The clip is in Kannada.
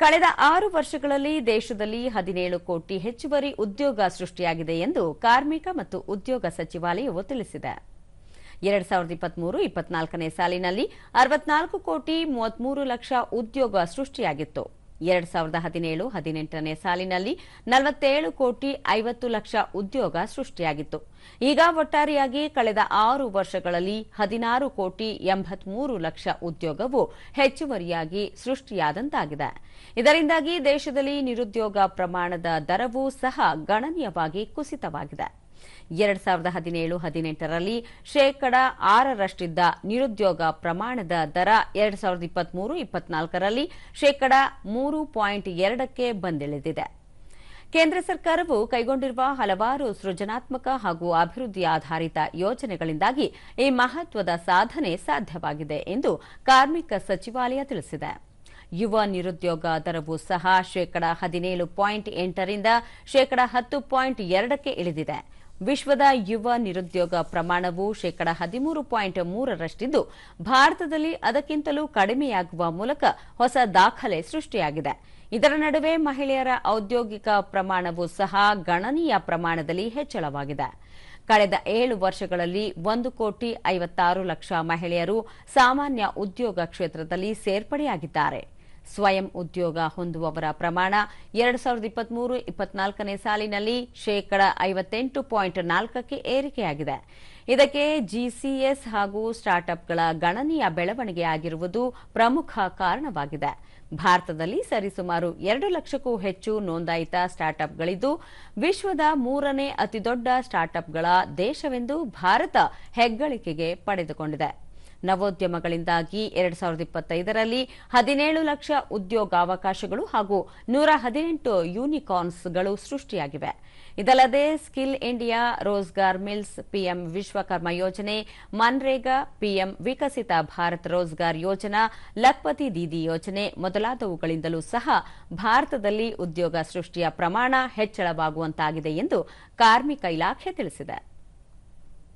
ಕಳೆದ ಆರು ವರ್ಷಗಳಲ್ಲಿ ದೇಶದಲ್ಲಿ ಹದಿನೇಳು ಕೋಟಿ ಹೆಚ್ಚುವರಿ ಉದ್ಯೋಗ ಸೃಷ್ಟಿಯಾಗಿದೆ ಎಂದು ಕಾರ್ಮಿಕ ಮತ್ತು ಉದ್ಯೋಗ ಸಚಿವಾಲಯವು ತಿಳಿಸಿದೆ. ಎರಡ್ ಸಾವಿರದ ಇಪ್ಪತ್ಮೂರು ಇಪ್ಪತ್ನಾಲ್ಕನೇ ಸಾಲಿನಲ್ಲಿ ಅರವತ್ನಾಲ್ಕು ಕೋಟಿ ಮೂವತ್ಮೂರು ಲಕ್ಷ ಉದ್ಯೋಗ ಸೃಷ್ಟಿಯಾಗಿತ್ತು. ಎರಡ್ ಸಾವಿರದ ಹದಿನೇಳು, ಹದಿನೆಂಟನೇ ಸಾಲಿನಲ್ಲಿ ನಲವತ್ತೇಳು ಕೋಟಿ ಐವತ್ತು ಲಕ್ಷ ಉದ್ಯೋಗ ಸೃಷ್ಟಿಯಾಗಿತ್ತು. ಈಗ ಒಟ್ಟಾರೆಯಾಗಿ ಕಳೆದ ಆರು ವರ್ಷಗಳಲ್ಲಿ ಹದಿನಾರು ಕೋಟಿ ಎಂಬತ್ಮೂರು ಲಕ್ಷ ಉದ್ಯೋಗವು ಹೆಚ್ಚುವರಿಯಾಗಿ ಸೃಷ್ಟಿಯಾದಂತಾಗಿದೆ. ಇದರಿಂದಾಗಿ ದೇಶದಲ್ಲಿ ನಿರುದ್ಯೋಗ ಪ್ರಮಾಣದ ದರವೂ ಸಹ ಗಣನೀಯವಾಗಿ ಕುಸಿತವಾಗಿದೆ. ಎರಡ್ ಸಾವಿರದ ಹದಿನೇಳು, ಹದಿನೆಂಟರಲ್ಲಿ ಶೇಕಡ ಆರರಷ್ಟಿದ್ದ ನಿರುದ್ಯೋಗ ಪ್ರಮಾಣದ ದರ ಎರಡ್ ಸಾವಿರದ ಇಪ್ಪತ್ಮೂರು, ಇಪ್ಪತ್ನಾಲ್ಕರಲ್ಲಿ ಶೇಕಡ ಮೂರು ಪಾಯಿಂಟ್ ಎರಡಕ್ಕೆ ಬಂದಿಳಿದಿದೆ. ಕೇಂದ್ರ ಸರ್ಕಾರವು ಕೈಗೊಂಡಿರುವ ಹಲವಾರು ಸೃಜನಾತ್ಮಕ ಹಾಗೂ ಅಭಿವೃದ್ಧಿ ಆಧಾರಿತ ಯೋಜನೆಗಳಿಂದಾಗಿ ಈ ಮಹತ್ವದ ಸಾಧನೆ ಸಾಧ್ಯವಾಗಿದೆ ಎಂದು ಕಾರ್ಮಿಕ ಸಚಿವಾಲಯ ತಿಳಿಸಿದೆ. ಯುವ ನಿರುದ್ಯೋಗ ದರವು ಸಹ ಶೇಕಡ ಹದಿನೇಳು ಪಾಯಿಂಟ್ ಎಂಟರಿಂದ ಶೇಕಡ ಹತ್ತು ಪಾಯಿಂಟ್ ಎರಡಕ್ಕೆ ಇಳಿದಿದೆ. ವಿಶ್ವದ ಯುವ ನಿರುದ್ಯೋಗ ಪ್ರಮಾಣವು ಶೇಕಡ ಹದಿಮೂರು ಪಾಯಿಂಟ್ ಮೂರರಷ್ಟಿದ್ದು, ಭಾರತದಲ್ಲಿ ಅದಕ್ಕಿಂತಲೂ ಕಡಿಮೆಯಾಗುವ ಮೂಲಕ ಹೊಸ ದಾಖಲೆ ಸೃಷ್ಟಿಯಾಗಿದೆ. ಇದರ ನಡುವೆ ಮಹಿಳೆಯರ ಔದ್ಯೋಗಿಕ ಪ್ರಮಾಣವು ಸಹ ಗಣನೀಯ ಪ್ರಮಾಣದಲ್ಲಿ ಹೆಚ್ಚಳವಾಗಿದೆ. ಕಳೆದ ಏಳು ವರ್ಷಗಳಲ್ಲಿ ಒಂದು ಕೋಟಿ ಐವತ್ತಾರು ಲಕ್ಷ ಮಹಿಳೆಯರು ಸಾಮಾನ್ಯ ಉದ್ಯೋಗ ಕ್ಷೇತ್ರದಲ್ಲಿ ಸೇರ್ಪಡೆಯಾಗಿದ್ದಾರೆ. ಸ್ವಯಂ ಉದ್ಯೋಗ ಹೊಂದುವವರ ಪ್ರಮಾಣ ಎರಡು ಸಾವಿರದ ಇಪ್ಪತ್ಮೂರು, ಇಪ್ಪತ್ನಾಲ್ಕನೇ ಸಾಲಿನಲ್ಲಿ ಶೇಕಡ ಐವತ್ತೆಂಟು ಪಾಯಿಂಟ್ ನಾಲ್ಕಕ್ಕೆ ಏರಿಕೆಯಾಗಿದೆ. ಇದಕ್ಕೆ ಜಿಸಿಎಸ್ ಹಾಗೂ ಸ್ಟಾರ್ಟ್ಅಪ್ಗಳ ಗಣನೀಯ ಬೆಳವಣಿಗೆಯಾಗಿರುವುದು ಪ್ರಮುಖ ಕಾರಣವಾಗಿದೆ. ಭಾರತದಲ್ಲಿ ಸರಿಸುಮಾರು ಎರಡು ಲಕ್ಷಕ್ಕೂ ಹೆಚ್ಚು ನೋಂದಾಯಿತ ಸ್ಟಾರ್ಟ್ಅಪ್ಗಳಿದ್ದು, ವಿಶ್ವದ ಮೂರನೇ ಅತಿದೊಡ್ಡ ಸ್ಟಾರ್ಟ್ಅಪ್ಗಳ ದೇಶವೆಂದು ಭಾರತ ಹೆಗ್ಗಳಿಕೆಗೆ ಪಡೆದುಕೊಂಡಿದೆ. ನವೋದ್ಯಮಗಳಿಂದಾಗಿ ಎರಡ್ ಸಾವಿರದ ಇಪ್ಪತ್ತೈದರಲ್ಲಿ ಹದಿನೇಳು ಲಕ್ಷ ಉದ್ಯೋಗಾವಕಾಶಗಳು ಹಾಗೂ ನೂರ ಹದಿನೆಂಟು ಯೂನಿಕಾರ್ನ್ಸ್ಗಳು ಸೃಷ್ಟಿಯಾಗಿವೆ. ಇದಲ್ಲದೆ ಸ್ಕಿಲ್ ಇಂಡಿಯಾ, ರೋಜ್ಗಾರ್ ಮಿಲ್ಸ್, ಪಿಎಂ ವಿಶ್ವಕರ್ಮ ಯೋಜನೆ, ಮನ್ರೇಗಾ, ಪಿಎಂ ವಿಕಸಿತ ಭಾರತ್ ರೋಜ್ಗಾರ್ ಯೋಜನಾ, ಲಖ್ಪತಿ ದೀದಿ ಯೋಜನೆ ಮೊದಲಾದವುಗಳಿಂದಲೂ ಸಹ ಭಾರತದಲ್ಲಿ ಉದ್ಯೋಗ ಸೃಷ್ಟಿಯ ಪ್ರಮಾಣ ಹೆಚ್ಚಳವಾಗುವಂತಾಗಿದೆ ಎಂದು ಕಾರ್ಮಿಕ ಇಲಾಖೆ ತಿಳಿಸಿದೆ.